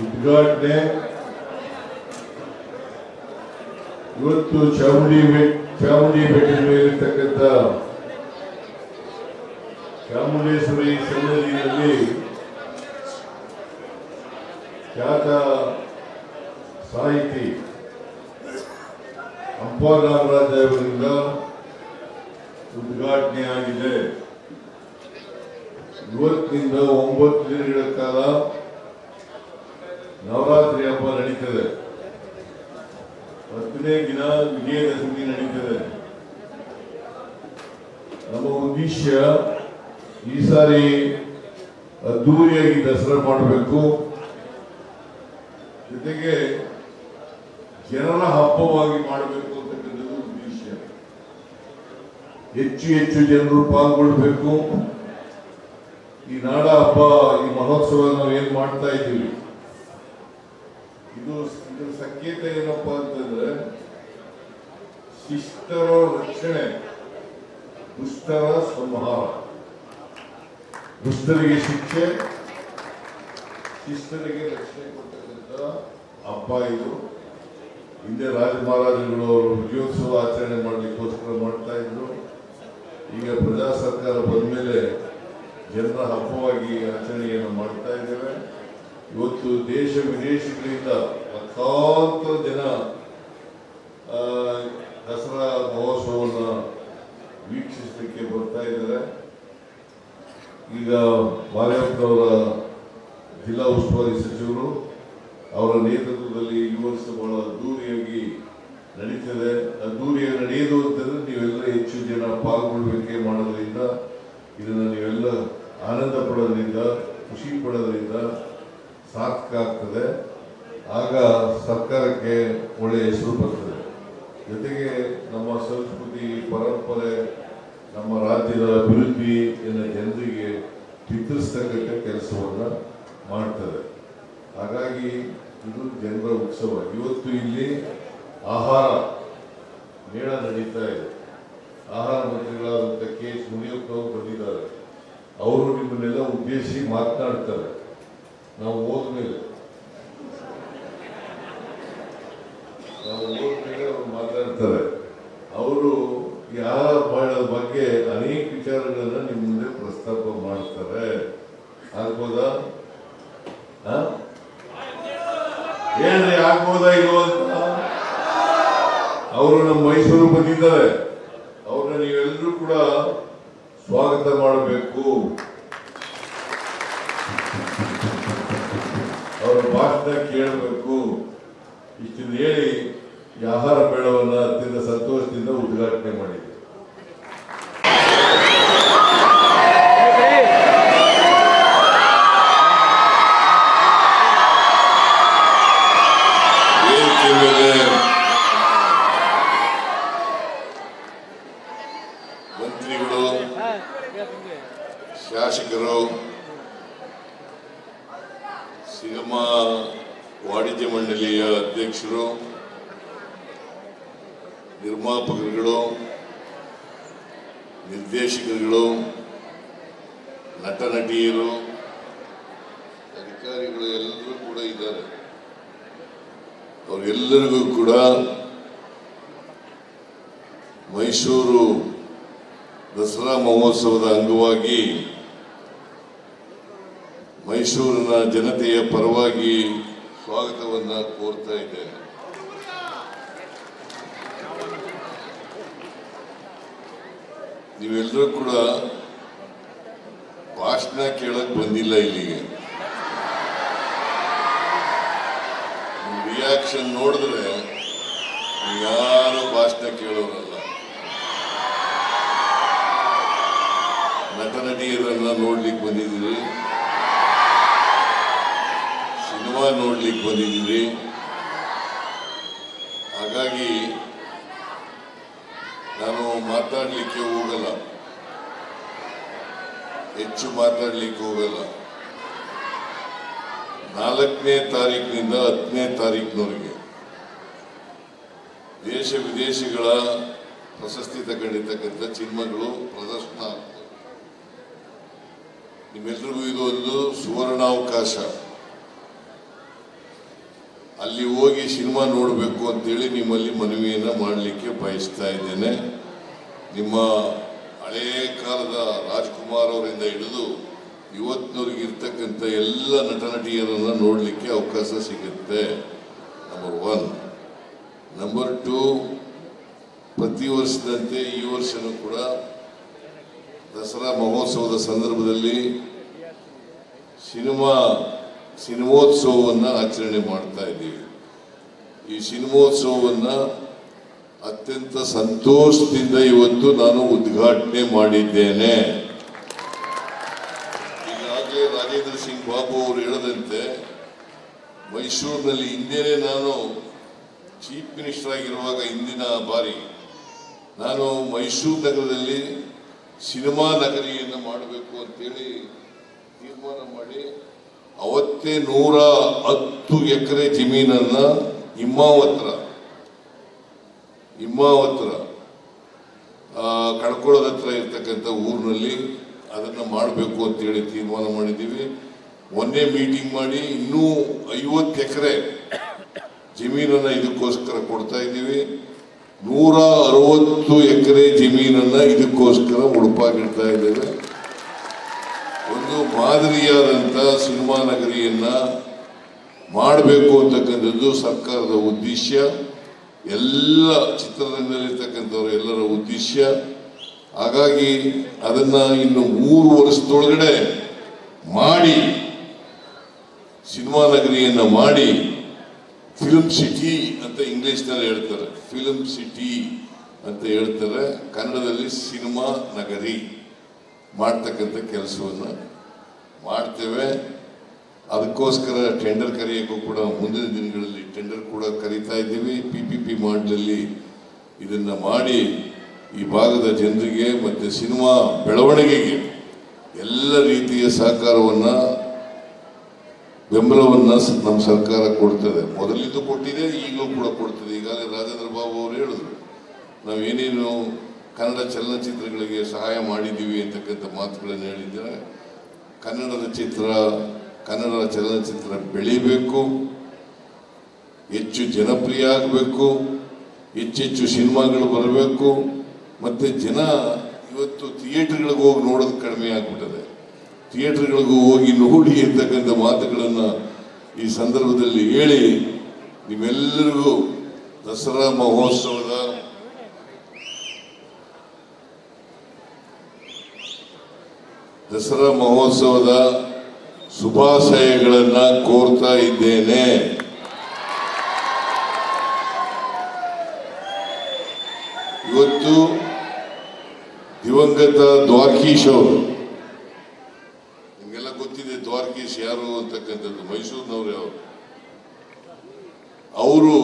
ಉದ್ಘಾಟನೆ ಇವತ್ತು ಚಾಮುಂಡಿ ಬೆಟ್ ಚಾಮುಂಡಿ ಬೆಟ್ಟದ ಮೇಲಿರ್ತಕ್ಕಂಥ ಚಾಮುಂಡೇಶ್ವರಿ ಸನ್ನಿಧಿಯಲ್ಲಿ ಖ್ಯಾತ ಸಾಹಿತಿ ಹಂಪ ಅವರಿಂದ ಉದ್ಘಾಟನೆ ಆಗಿದೆ. ಇವತ್ತಿನಿಂದ ಒಂಬತ್ತು ದಿನಗಳ ಕಾಲ ನವರಾತ್ರಿ ಹಬ್ಬ ನಡೀತದೆ. ಹತ್ತನೇ ದಿನ ವಿಜಯದಶಮಿ ನಡೀತದೆ. ನಮ್ಮ ಉದ್ದೇಶ ಈ ಸಾರಿ ಅದ್ದೂರಿಯಾಗಿ ದಸರಾ ಮಾಡಬೇಕು. ಜೊತೆಗೆ ಜನರ ಹಬ್ಬವಾಗಿ ಮಾಡಬೇಕು ಅಂತಕ್ಕಂಥದ್ದು ಉದ್ದೇಶ. ಹೆಚ್ಚು ಹೆಚ್ಚು ಜನರು ಪಾಲ್ಗೊಳ್ಬೇಕು. ಈ ನಾಡ ಹಬ್ಬ, ಈ ಮಹೋತ್ಸವ ನಾವು ಏನ್ ಮಾಡ್ತಾ ಇದ್ದೀವಿ? ಇದು ಇದರ ಸಂಕೇತ ಏನಪ್ಪ ಅಂತಂದ್ರೆ ಶಿಷ್ಟರ ರಕ್ಷಣೆ, ದುಷ್ಟರ ಸಂಹಾರ ದುಷ್ಟರಿಗೆ ಶಿಕ್ಷೆ, ಶಿಷ್ಟರಿಗೆ ರಕ್ಷಣೆ ಕೊಡ್ತಕ್ಕಂಥ ಹಬ್ಬ ಇದು. ಹಿಂದೆ ರಾಜ ಮಹಾರಾಜರುಗಳು ಅವರು ವಿಜಯೋತ್ಸವ ಆಚರಣೆ ಮಾಡಲಿಕ್ಕೋಸ್ಕರ ಮಾಡ್ತಾ ಇದ್ರು. ಈಗ ಪ್ರಜಾ ಸರ್ಕಾರ ಬಂದ ಮೇಲೆ ಜನರ ಹಬ್ಬವಾಗಿ ಆಚರಣೆಯನ್ನು ಮಾಡ್ತಾ ಇದ್ದೇವೆ. ಇವತ್ತು ದೇಶ ವಿದೇಶಗಳಿಂದ ಲಕ್ಷಾಂತರ ಜನ ದಸರಾ ಮಹೋತ್ಸವವನ್ನು ವೀಕ್ಷಿಸಲಿಕ್ಕೆ ಬರ್ತಾ ಇದ್ದಾರೆ. ಈಗ ಬಾಲಯ್ಯಪ್ಪನವರ ಜಿಲ್ಲಾ ಉಸ್ತುವಾರಿ ಸಚಿವರು ಅವರ ನೇತೃತ್ವದಲ್ಲಿ ಈ ವರ್ಷ ಬಹಳ ಅದ್ದೂರಿಯಾಗಿ ನಡೀತದೆ. ಅದ್ದೂರಿಯಾಗಿ ನಡೆಯೋದು ಅಂತಂದರೆ ನೀವೆಲ್ಲ ಹೆಚ್ಚು ಜನ ಪಾಲ್ಗೊಳ್ಬೇಕೆ ಮಾಡೋದ್ರಿಂದ ಇದನ್ನು ನೀವೆಲ್ಲ ಆನಂದ ಪಡೋದ್ರಿಂದ, ಖುಷಿ ಪಡೋದ್ರಿಂದ ಸಾರ್ಥಕ ಆಗ್ತದೆ ಆಗ ಸರ್ಕಾರಕ್ಕೆ ಒಳ್ಳೆಯ ಹೆಸರು ಬರ್ತದೆ. ಜೊತೆಗೆ ನಮ್ಮ ಸಂಸ್ಕೃತಿ, ಪರಂಪರೆ, ನಮ್ಮ ರಾಜ್ಯದ ಅಭಿವೃದ್ಧಿಯನ್ನು ಜನರಿಗೆ ಚಿತ್ರಿಸ್ತಕ್ಕಂಥ ಕೆಲಸವನ್ನು ಮಾಡ್ತದೆ. ಹಾಗಾಗಿ ಇದು ಜನರ ಉತ್ಸವ. ಇವತ್ತು ಇಲ್ಲಿ ಆಹಾರ ಮೇಳ ನಡೀತಾ ಇದೆ. ಆಹಾರ ಮಂತ್ರಿಗಳಾದಂಥ ಕೆ ಎಸ್ ಮುನಿಯಪ್ಪ ಅವರು ಬಂದಿದ್ದಾರೆ. ಅವರು ನಿಮ್ಮನ್ನೆಲ್ಲ ಉದ್ದೇಶಿಸಿ ಮಾತನಾಡ್ತಾರೆ. ನಾವು ಹೋದ್ಮೇಲೆ ನಾವು ಹೋದ್ಮೇಲೆ ಅವರು ಮಾತಾಡ್ತಾರೆ. ಅವರು ಯಾರ ಬಗ್ಗೆ ಅನೇಕ ವಿಚಾರಗಳನ್ನ ನಿಮ್ಮ ಮುಂದೆ ಪ್ರಸ್ತಾಪ ಮಾಡ್ತಾರೆ. ಆಗ್ಬೋದಾ? ಏನ್ರಿ, ಆಗ್ಬೋದಾ ಇಲ್ವೋ ಅಂತ? ಅವರು ನಮ್ಮ ಮೈಸೂರು ಬಂದಿದ್ದಾರೆ. ಅವ್ರನ್ನ ನೀವೆಲ್ಲರೂ ಕೂಡ ಸ್ವಾಗತ ಮಾಡಬೇಕು. ಅವರ ಭಾಷಣ ಕೇಳಬೇಕು. ಇಷ್ಟನ್ನು ಹೇಳಿ ಆಹಾರ ಮೇಳವನ್ನು ಅತ್ಯಂತ ಸಂತೋಷದಿಂದ ಉದ್ಘಾಟನೆ ಮಾಡಿದೆ ಸಿಗಮ ವಾಣಿಜ್ಯ ಮಂಡಳಿಯ ಅಧ್ಯಕ್ಷರು, ನಿರ್ಮಾಪಕರುಗಳು, ನಿರ್ದೇಶಕರುಗಳು ನಟ ನಟಿಯರು ಅಧಿಕಾರಿಗಳು ಎಲ್ಲರೂ ಕೂಡ ಇದ್ದಾರೆ. ಅವರೆಲ್ಲರಿಗೂ ಕೂಡ ಮೈಸೂರು ದಸರಾ ಮಹೋತ್ಸವದ ಅಂಗವಾಗಿ ಮೈಸೂರಿನ ಜನತೆಯ ಪರವಾಗಿ ಸ್ವಾಗತವನ್ನ ಕೋರ್ತಾ ಇದ್ದೇನೆ. ನೀವೆಲ್ಲರೂ ಕೂಡ ಭಾಷಣ ಕೇಳಕ್ ಬಂದಿಲ್ಲ ಇಲ್ಲಿಗೆ. ರಿಯಾಕ್ಷನ್ ನೋಡಿದ್ರೆ ಯಾರು ಭಾಷಣ ಕೇಳೋರಲ್ಲ. ನಟ ನಟಿಯರನ್ನ ನೋಡ್ಲಿಕ್ಕೆ ಬಂದಿದ್ದೀರಿ. ಸಿನಿಮಾ ನೋಡ್ಲಿಕ್ಕೆ ಬಂದಿದ್ದೀವಿ. ಹಾಗಾಗಿ ನಾನು ಮಾತಾಡ್ಲಿಕ್ಕೆ ಹೋಗಲ್ಲ. ಹೆಚ್ಚು ಮಾತಾಡ್ಲಿಕ್ಕೆ ಹೋಗಲ್ಲ. ನಾಲ್ಕನೇ ತಾರೀಕಿನಿಂದ ಹತ್ತನೇ ತಾರೀಕಿನವರೆಗೆ ದೇಶ ವಿದೇಶಿಗಳ ಪ್ರಶಸ್ತಿ ತಗೊಂಡಿರ್ತಕ್ಕಂಥ ಚಿನ್ಮಗಳು ಪ್ರದರ್ಶನ ಆಗ್ತವೆ ನಿಮ್ಮೆಲ್ರಿಗೂ ಇದು ಒಂದು ಸುವರ್ಣಾವಕಾಶ. ಅಲ್ಲಿ ಹೋಗಿ ಸಿನಿಮಾ ನೋಡಬೇಕು ಅಂತೇಳಿ ನಿಮ್ಮಲ್ಲಿ ಮನವಿಯನ್ನು ಮಾಡಲಿಕ್ಕೆ ಬಯಸ್ತಾ ಇದ್ದೇನೆ. ನಿಮ್ಮ ಹಳೇ ಕಾಲದ ರಾಜ್ಕುಮಾರ್ ಅವರಿಂದ ಹಿಡಿದು ಇವತ್ತಿನವ್ರಿಗೆ ಇರ್ತಕ್ಕಂಥ ಎಲ್ಲ ನಟ ನಟಿಯರನ್ನು ನೋಡಲಿಕ್ಕೆ ಅವಕಾಶ ಸಿಗುತ್ತೆ. ನಂಬರ್ ಒನ್ ನಂಬರ್ ಟು ಪ್ರತಿ ವರ್ಷದಂತೆ ಈ ವರ್ಷನೂ ಕೂಡ ದಸರಾ ಮಹೋತ್ಸವದ ಸಂದರ್ಭದಲ್ಲಿ ಸಿನಿಮಾ ಸಿನಿಮೋತ್ಸವವನ್ನು ಆಚರಣೆ ಮಾಡ್ತಾ ಇದ್ದೀವಿ. ಈ ಸಿನಿಮೋತ್ಸವವನ್ನು ಅತ್ಯಂತ ಸಂತೋಷದಿಂದ ಇವತ್ತು ನಾನು ಉದ್ಘಾಟನೆ ಮಾಡಿದ್ದೇನೆ. ಈಗಾಗಲೇ ರಾಜೇಂದ್ರ ಸಿಂಗ್ ಬಾಬು ಅವರು ಹೇಳದಂತೆ ಮೈಸೂರಿನಲ್ಲಿ ಹಿಂದೆನೇ ನಾನು ಚೀಫ್ ಮಿನಿಸ್ಟರ್ ಆಗಿರುವಾಗ ಹಿಂದಿನ ಬಾರಿ ನಾನು ಮೈಸೂರು ನಗರದಲ್ಲಿ ಸಿನಿಮಾ ನಗರಿಯನ್ನು ಮಾಡಬೇಕು ಅಂತೇಳಿ ತೀರ್ಮಾನ ಮಾಡಿ ಅವತ್ತೇ ನೂರ ಹತ್ತು ಎಕರೆ ಜಮೀನನ್ನ ಹಿಮಾವತ್ರ ಹಿಮಾವತ್ರ ಕಳ್ಕೊಳ್ಳೋದ ಹತ್ರ ಇರ್ತಕ್ಕಂಥ ಊರಿನಲ್ಲಿ ಅದನ್ನು ಮಾಡಬೇಕು ಅಂತೇಳಿ ತೀರ್ಮಾನ ಮಾಡಿದ್ದೀವಿ. ಒಂದೇ ಮೀಟಿಂಗ್ ಮಾಡಿ ಇನ್ನೂ ಐವತ್ತು ಎಕರೆ ಜಮೀನನ್ನ ಇದಕ್ಕೋಸ್ಕರ ಕೊಡ್ತಾ ಇದ್ದೀವಿ. ನೂರ ಅರವತ್ತು ಎಕರೆ ಜಮೀನನ್ನ ಇದಕ್ಕೋಸ್ಕರ ಉಡುಪಾಗಿಡ್ತಾ ಇದ್ದೇವೆ. ಮಾದರಿಯಾದಂಥ ಸಿನಿಮಾ ನಗರಿಯನ್ನ ಮಾಡಬೇಕು ಅಂತಕ್ಕಂಥದ್ದು ಸರ್ಕಾರದ ಉದ್ದೇಶ. ಎಲ್ಲ ಚಿತ್ರರಂಗದಲ್ಲಿರ್ತಕ್ಕಂಥವ್ರ ಎಲ್ಲರ ಉದ್ದೇಶ. ಹಾಗಾಗಿ ಅದನ್ನ ಇನ್ನು ಮೂರು ವರ್ಷದೊಳಗಡೆ ಮಾಡಿ, ಸಿನಿಮಾ ನಗರಿಯನ್ನ ಮಾಡಿ ಫಿಲ್ಮ್ ಸಿಟಿ ಅಂತ ಇಂಗ್ಲಿಷ್ನಲ್ಲಿ ಹೇಳ್ತಾರೆ. ಫಿಲ್ಮ್ ಸಿಟಿ ಅಂತ ಹೇಳ್ತಾರೆ. ಕನ್ನಡದಲ್ಲಿ ಸಿನಿಮಾ ನಗರಿ ಮಾಡ್ತಕ್ಕಂಥ ಕೆಲಸವನ್ನು ಮಾಡ್ತೇವೆ. ಅದಕ್ಕೋಸ್ಕರ ಟೆಂಡರ್ ಕರೆಯೋಕ್ಕೂ ಕೂಡ ಮುಂದಿನ ದಿನಗಳಲ್ಲಿ ಟೆಂಡರ್ ಕೂಡ ಕರೀತಾ ಇದ್ದೀವಿ. ಪಿ ಪಿ ಪಿ ಮಾಡಲಲ್ಲಿ ಇದನ್ನು ಮಾಡಿ ಈ ಭಾಗದ ಜನರಿಗೆ ಮತ್ತು ಸಿನಿಮಾ ಬೆಳವಣಿಗೆಗೆ ಎಲ್ಲ ರೀತಿಯ ಸಹಕಾರವನ್ನು, ಬೆಂಬಲವನ್ನು ನಮ್ಮ ಸರ್ಕಾರ ಕೊಡ್ತದೆ. ಮೊದಲಿದ್ದು ಕೊಟ್ಟಿದೆ, ಈಗಲೂ ಕೂಡ ಕೊಡ್ತದೆ. ಈಗಾಗಲೇ ರಾಜೇಂದ್ರ ಬಾಬು ಅವರು ಹೇಳಿದ್ರು, ನಾವು ಏನೇನು ಕನ್ನಡ ಚಲನಚಿತ್ರಗಳಿಗೆ ಸಹಾಯ ಮಾಡಿದ್ದೀವಿ ಅಂತಕ್ಕಂಥ ಮಾತುಗಳನ್ನು ಹೇಳಿದ್ದಾರೆ. ಕನ್ನಡದ ಚಿತ್ರ, ಕನ್ನಡದ ಚಲನಚಿತ್ರ ಬೆಳಿಬೇಕು, ಹೆಚ್ಚು ಜನಪ್ರಿಯ ಆಗಬೇಕು, ಹೆಚ್ಚೆಚ್ಚು ಸಿನಿಮಾಗಳು ಬರಬೇಕು, ಮತ್ತು ಜನ ಇವತ್ತು ಥಿಯೇಟ್ರ್ಗಳಿಗೆ ಹೋಗಿ ನೋಡೋದು ಕಡಿಮೆ ಆಗಿಬಿಟ್ಟಿದೆ. ಥಿಯೇಟ್ರ್ಗಳಿಗೂ ಹೋಗಿ ನೋಡಿ ಇರ್ತಕ್ಕಂಥ ಮಾತುಗಳನ್ನು ಈ ಸಂದರ್ಭದಲ್ಲಿ ಹೇಳಿ ನಿಮ್ಮೆಲ್ಲರಿಗೂ ದಸರಾ ಮಹೋತ್ಸವದ ದಸರಾ ಮಹೋತ್ಸವದ ಶುಭಾಶಯಗಳನ್ನ ಕೋರ್ತಾ ಇದ್ದೇನೆ. ಇವತ್ತು ದಿವಂಗತ ದ್ವಾರಕೀಶ್ ಅವರು, ನಿಮಗೆಲ್ಲ ಗೊತ್ತಿದೆ ದ್ವಾರಕೀಶ್ ಯಾರು ಅಂತಕ್ಕಂಥದ್ದು, ಮೈಸೂರಿನವ್ರು ಅವರು. ಅವರು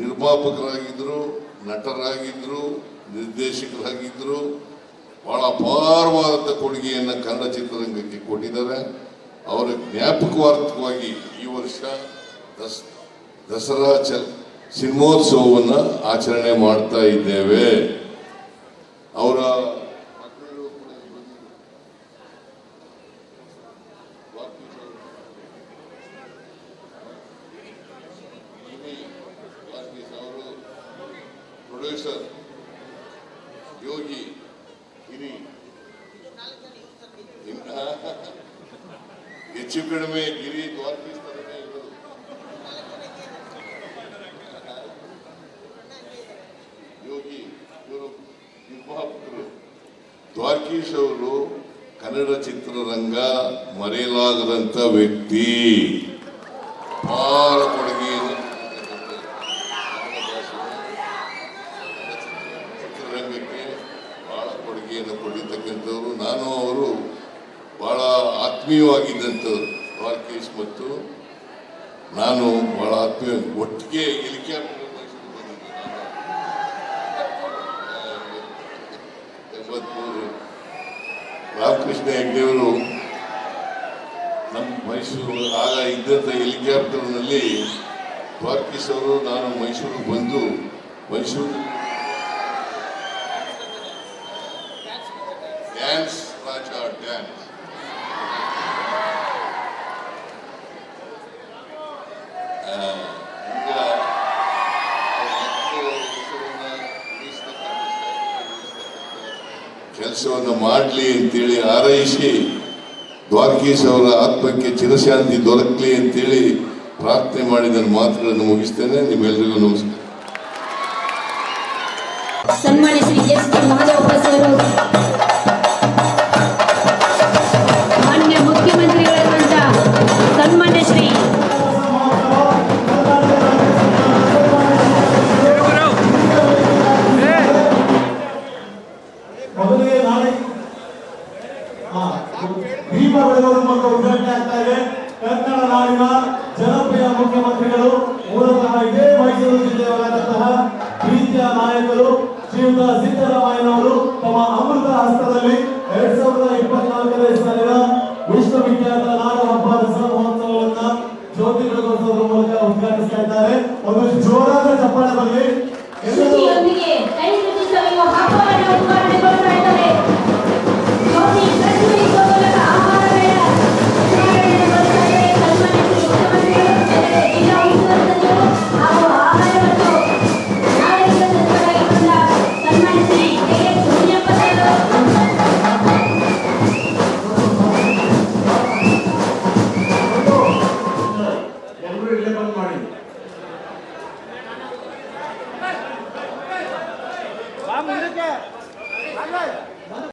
ನಿರ್ಮಾಪಕರಾಗಿದ್ರು, ನಟರಾಗಿದ್ರು ನಿರ್ದೇಶಕರಾಗಿದ್ದರು ಬಹಳ ಅಪಾರವಾದಂಥ ಕೊಡುಗೆಯನ್ನು ಕನ್ನಡ ಚಿತ್ರರಂಗಕ್ಕೆ ಕೊಟ್ಟಿದ್ದಾರೆ ಅವರ ಜ್ಞಾಪಕವಾರ್ಥವಾಗಿ ಈ ವರ್ಷ ದಸ್ ದಸರಾ ಚ ಸಿನಿಮೋತ್ಸವವನ್ನು ಆಚರಣೆ ಮಾಡ್ತಾ ಇದ್ದೇವೆ ಅವರ ಪ್ರೊಡ್ಯೂಸರ್ ಕೂಡ ಹೆಚ್ಚು ಕಡಿಮೆ ಗಿರಿ ಇರೋದು. ಯೋಗಿ, ಇವರು ನಿರ್ಮಾಪಕರು ದ್ವಾರಕೀಶ್ ಅವರು ಕನ್ನಡ ಚಿತ್ರರಂಗ ಮರೆಯಲಾಗದಂತ ವ್ಯಕ್ತಿ. ಬಹಳ ಕೊಡುಗೆ ಚಿತ್ರರಂಗಕ್ಕೆ ಬಹಳ ಕೊಡುಗೆಯನ್ನು ಕೊಟ್ಟಿರ್ತಕ್ಕಂಥವ್ರು. ನಾನು ಅವರು ಆತ್ಮೀಯವಾಗಿದ್ದಂಥವ್ರು ದ್ವಾರಕೀಶ್ ಮತ್ತು ನಾನು ಬಹಳ ಆತ್ಮೀಯ, ಒಟ್ಟಿಗೆ ಇಳಿಕೆ. ಎಂಬತ್ಮೂರು ರಾಮಕೃಷ್ಣ ಹೆಗ್ಡೆಯವರು ನಮ್ಮ ಮೈಸೂರು, ಆಗ ಇದ್ದಂಥ ಹೆಲಿಕಾಪ್ಟರ್ನಲ್ಲಿ ದ್ವಾರಕೀಶ್ ಅವರು, ನಾನು ಮೈಸೂರಿಗೆ ಬಂದು ಮೈಸೂರು ಡ್ಯಾನ್ಸ್ ರಾಜ, ಡ್ಯಾನ್ಸ್ ಕೆಲಸವನ್ನು ಮಾಡಲಿ ಅಂತೇಳಿ ಹಾರೈಸಿ ದ್ವಾರಕೀಶ್ ಅವರ ಆತ್ಮಕ್ಕೆ ಚಿರಶಾಂತಿ ದೊರಕಲಿ ಅಂತೇಳಿ ಪ್ರಾರ್ಥನೆ ಮಾಡಿದನ್ ಮಾತುಗಳನ್ನು ಮುಗಿಸ್ತೇನೆ. ನಿಮ್ಮೆಲ್ಲರಿಗೂ ನಮಸ್ಕಾರ. ಸನ್ಮಾನಿಸಿ ಎಸ್